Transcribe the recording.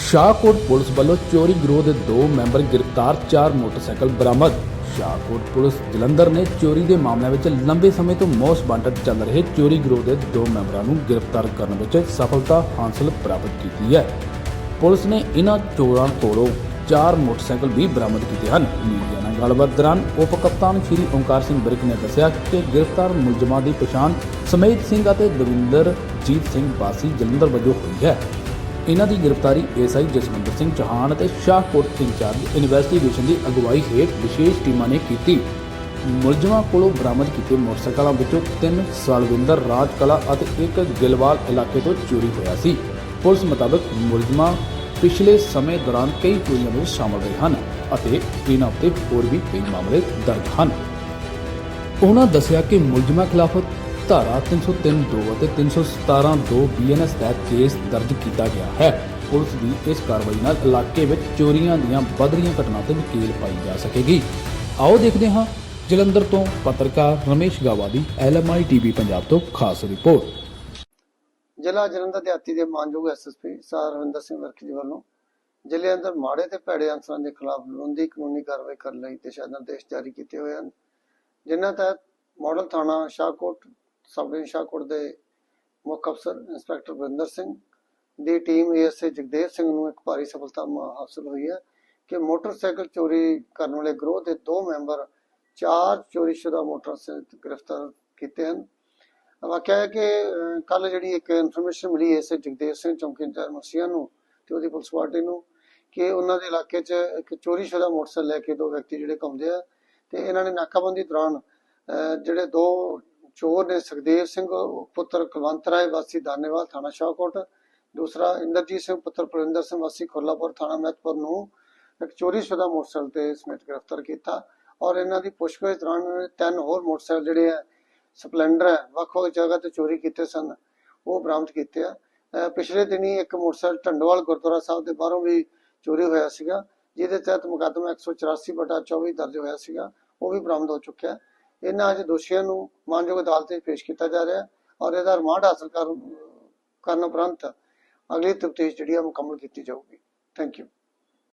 Shahkot police ਵੱਲੋਂ ਚੋਰੀ ਗਰੋਹ ਦੇ ਦੋ ਮੈਂਬਰ ਗ੍ਰਿਫਤਾਰ, ਚਾਰ ਮੋਟਰਸਾਈਕਲ ਬਰਾਮਦ। ਸ਼ਾਹਕੋਟ ਪੁਲਿਸ ਜਲੰਧਰ ਨੇ ਚੋਰੀ ਦੇ ਮਾਮਲਿਆਂ ਵਿੱਚ ਲੰਬੇ ਸਮੇਂ ਤੋਂ ਮੌਸ ਵਾਂਟਡ ਚੱਲ ਰਹੇ ਚੋਰੀ ਗਰੋਹ ਦੇ ਦੋ ਮੈਂਬਰਾਂ ਨੂੰ ਗ੍ਰਿਫਤਾਰ ਕਰਨ ਵਿੱਚ ਸਫਲਤਾ ਹਾਸਲ ਪ੍ਰਾਪਤ ਕੀਤੀ ਹੈ। ਪੁਲਿਸ ਨੇ ਇਹਨਾਂ ਚੋਰਾਂ ਕੋਲੋਂ ਚਾਰ ਮੋਟਰਸਾਈਕਲ ਵੀ ਬਰਾਮਦ ਕੀਤੇ ਹਨ। ਮੀਡੀਆ ਨਾਲ ਗੱਲਬਾਤ ਦੌਰਾਨ ਉਪ ਕਪਤਾਨ ਸ਼੍ਰੀ ਓਮਕਾਰ ਸਿੰਘ ਬਿਰਕ ਨੇ ਦੱਸਿਆ ਕਿ ਗ੍ਰਿਫਤਾਰ ਮੁਲਜ਼ਮਾਂ ਦੀ ਪਛਾਣ ਸਮੇਤ ਸਿੰਘ ਅਤੇ ਦਵਿੰਦਰਜੀਤ ਸਿੰਘ ਵਾਸੀ ਜਲੰਧਰ ਵਜੋਂ ਹੋਈ ਹੈ। ਇਹਨਾਂ ਦੀ ਗ੍ਰਿਫਤਾਰੀ ਐਸਆਈ ਜਸਵਿੰਦਰ ਸਿੰਘ ਚੌਹਾਨ ਅਤੇ ਸ਼ਾਹਕੋਟ ਇੰਚਾਰਜ ਇਨਵੈਸਟੀਗੇਸ਼ਨ ਦੀ ਅਗਵਾਈ ਹੇਠ ਵਿਸ਼ੇਸ਼ ਟੀਮਾਂ ਨੇ ਕੀਤੀ। ਮੁਲਜ਼ਮਾਂ ਕੋਲੋਂ ਬਰਾਮਦ ਕੀਤੇ ਮੋਟਰਸਾਈਕਲਾਂ ਵਿੱਚੋਂ ਤਿੰਨ ਸਾਲਵਿੰਦਰ ਰਾਜ ਕਲਾ ਅਤੇ ਇੱਕ ਗਿਲਵਾਲ ਇਲਾਕੇ ਤੋਂ ਚੋਰੀ ਹੋਇਆ ਸੀ। ਪੁਲਿਸ ਮੁਤਾਬਕ ਮੁਲਜ਼ਮਾਂ ਪਿਛਲੇ ਸਮੇਂ ਦੌਰਾਨ ਕਈ ਚੋਰੀਆਂ ਵਿੱਚ ਸ਼ਾਮਲ ਰਹੇ ਹਨ ਅਤੇ ਇਹਨਾਂ ਉੱਤੇ ਹੋਰ ਵੀ ਕਈ ਮਾਮਲੇ ਦਰਜ ਹਨ। ਉਹਨਾਂ ਦੱਸਿਆ ਕਿ ਮੁਲਜ਼ਮਾਂ ਖਿਲਾਫ ਧਾਰਾ 303(2) ਅਤੇ 317(2) ਬੀਐਨਐਸ ਤਹਿਤ ਕੇਸ ਦਰਜ ਕੀਤਾ ਗਿਆ ਹੈ। ਪੁਲਿਸ ਦੀ ਇਸ ਕਾਰਵਾਈ ਨਾਲ ਇਲਾਕੇ ਵਿੱਚ ਚੋਰੀਆਂ ਦੀਆਂ ਵੱਧ ਰਹੀਆਂ ਘਟਨਾਵਾਂ ਤੇ ਨਕੇਲ ਪਾਈ ਜਾ ਸਕੇਗੀ। ਆਓ ਦੇਖਦੇ ਹਾਂ ਜਲੰਧਰ ਤੋਂ ਪੱਤਰਕਾਰ ਰਮੇਸ਼ ਗਾਵਾ ਦੀ ਐਲਐਮਆਈ ਟੀਵੀ ਪੰਜਾਬ ਤੋਂ ਖਾਸ ਰਿਪੋਰਟ। ਜ਼ਿਲ੍ਹਾ ਜਲੰਧਰ ਦਿਹਾਤੀ ਦੇ ਮਾਨਯੋਗ ਐਸਐਸਪੀ ਸਰਵਿੰਦਰ ਸਿੰਘ ਵਰਖੀ ਜੀ ਵੱਲੋਂ ਜ਼ਿਲ੍ਹੇ ਅੰਦਰ ਮਾੜੇ ਤੇ ਭੈੜੇ ਅਨਸਰਾਂ ਦੇ ਖਿਲਾਫ ਲੋਂਦੀ ਕਾਨੂੰਨੀ ਕਾਰਵਾਈ ਕਰਨ ਲਈ ਦਿਸ਼ਾ ਨਿਰਦੇਸ਼ ਜਾਰੀ ਕੀਤੇ ਹੋਏ ਹਨ। ਜਿਨ੍ਹਾਂ ਤਹਿਤ ਮਾਡਲ ਥਾਣਾ ਸ਼ਾਹਕੋਟ ਸਬ ਡਿਵੀਜ਼ਨ ਸ਼ਾਹਕੋਟ ਦੇ ਮੁੱਖ ਅਫਸਰ ਇੰਸਪੈਕਟਰ ਵਰਿੰਦਰ ਸਿੰਘ ਦੀ ਟੀਮ ਏਐਸਏ ਜਗਦੇਵ ਸਿੰਘ ਨੂੰ ਇੱਕ ਭਾਰੀ ਸਫਲਤਾ ਹਾਸਲ ਹੋਈ ਹੈ ਕਿ ਮੋਟਰਸਾਈਕਲ ਚੋਰੀ ਕਰਨ ਵਾਲੇ ਗਰੋਹ ਦੇ ਦੋ ਮੈਂਬਰ ਚਾਰ ਚੋਰੀਸ਼ੁਦਾ ਮੋਟਰਸਾਈਕਲ ਗ੍ਰਿਫਤਾਰ ਕੀਤੇ ਹਨ। ਵਾਕਿਆ ਹੈ ਕਿ ਕੱਲ ਜਿਹੜੀ ਇੱਕ ਇਨਫੋਰਮੇਸ਼ਨ ਮਿਲੀ ਹੈ ਜਗਦੇਵ ਸਿੰਘ ਚੌਂਕੀ ਇੰਚਾਰਜ ਮਸੀਆ ਨੂੰ ਤੇ ਉਹਦੀ ਪੁਲਿਸ ਪਾਰਟੀ ਨੂੰ ਕਿ ਉਹਨਾਂ ਦੇ ਇਲਾਕੇ 'ਚ ਇੱਕ ਚੋਰੀਸ਼ੁਦਾ ਮੋਟਰਸਾਈਕਲ ਲੈ ਕੇ ਦੋ ਵਿਅਕਤੀ ਜਿਹੜੇ ਘੁੰਮਦੇ ਆ ਤੇ ਇਹਨਾਂ ਨੇ ਨਾਕਾਬੰਦੀ ਦੌਰਾਨ ਅਹ, ਜਿਹੜੇ ਦੋ ਚੋਰ ਨੇ ਸੁਖਦੇਵ ਸਿੰਘ, ਪੁੱਤਰ ਕੁਲਵੰਤ ਰਾਏ, ਵਾਸੀ ਦਾਨੇਵਾਲ ਥਾਣਾ ਸ਼ਾਹਕੋਟ, ਦੂਸਰਾ ਇੰਦਰਜੀਤ ਸਿੰਘ, ਪੁੱਤਰ ਪ੍ਰਵਿੰਦਰ ਸਿੰਘ, ਵਾਸੀ ਖੁਰਲਾਪੁਰ ਥਾਣਾ ਮਹਿਤਪੁਰ ਨੂੰ ਇੱਕ ਚੋਰੀਸ਼ੁਦਾ ਮੋਟਰਸਾਈਕਲ ਤੇ ਸਮੇਤ ਗ੍ਰਿਫਤਾਰ ਕੀਤਾ ਔਰ ਇਹਨਾਂ ਦੀ ਪੁੱਛਗਿੱਛ ਦੌਰਾਨ ਤਿੰਨ ਹੋਰ ਮੋਟਰਸਾਈਕਲ ਜਿਹੜੇ ਆ, ਸਪਲੈਂਡਰ ਹੈ ਵੱਖ-ਵੱਖ ਜਗ੍ਹਾ ਤੇ ਚੋਰੀ ਕੀਤੇ ਸਨ, ਉਹ ਬਰਾਮਦ ਕੀਤੇ ਆ ਪਿਛਲੇ ਦਿਨੀ ਇੱਕ ਮੋਟਰਸਾਈਕਲ ਢੰਡਵਾਲ ਗੁਰਦੁਆਰਾ ਸਾਹਿਬ ਦੇ ਬਾਹਰੋਂ ਵੀ ਚੋਰੀ ਹੋਇਆ ਸੀਗਾ, ਜਿਹਦੇ ਤਹਿਤ ਮੁਕੱਦਮਾ 184 ਬਟਾ 24 ਦਰਜ ਹੋਇਆ ਸੀਗਾ, ਉਹ ਵੀ ਬਰਾਮਦ ਹੋ ਚੁੱਕਿਆ ਹੈ। ਇਹਨਾਂ ਅੱਜ ਦੋਸ਼ੀਆਂ ਨੂੰ ਮਾਨਯੋਗ ਅਦਾਲਤ ਵਿੱਚ ਪੇਸ਼ ਕੀਤਾ ਜਾ ਰਿਹਾ ਹੈ ਔਰ ਇਹਦਾ ਰਿਮਾਂਡ ਹਾਸਲ ਕਰਨ ਕਰਨ ਉਪਰੰਤ ਅਗਲੀ ਤਫਤੀਸ਼ ਜਿਹੜੀ ਆ ਮੁਕੰਮਲ ਕੀਤੀ ਜਾਊਗੀ। Thank you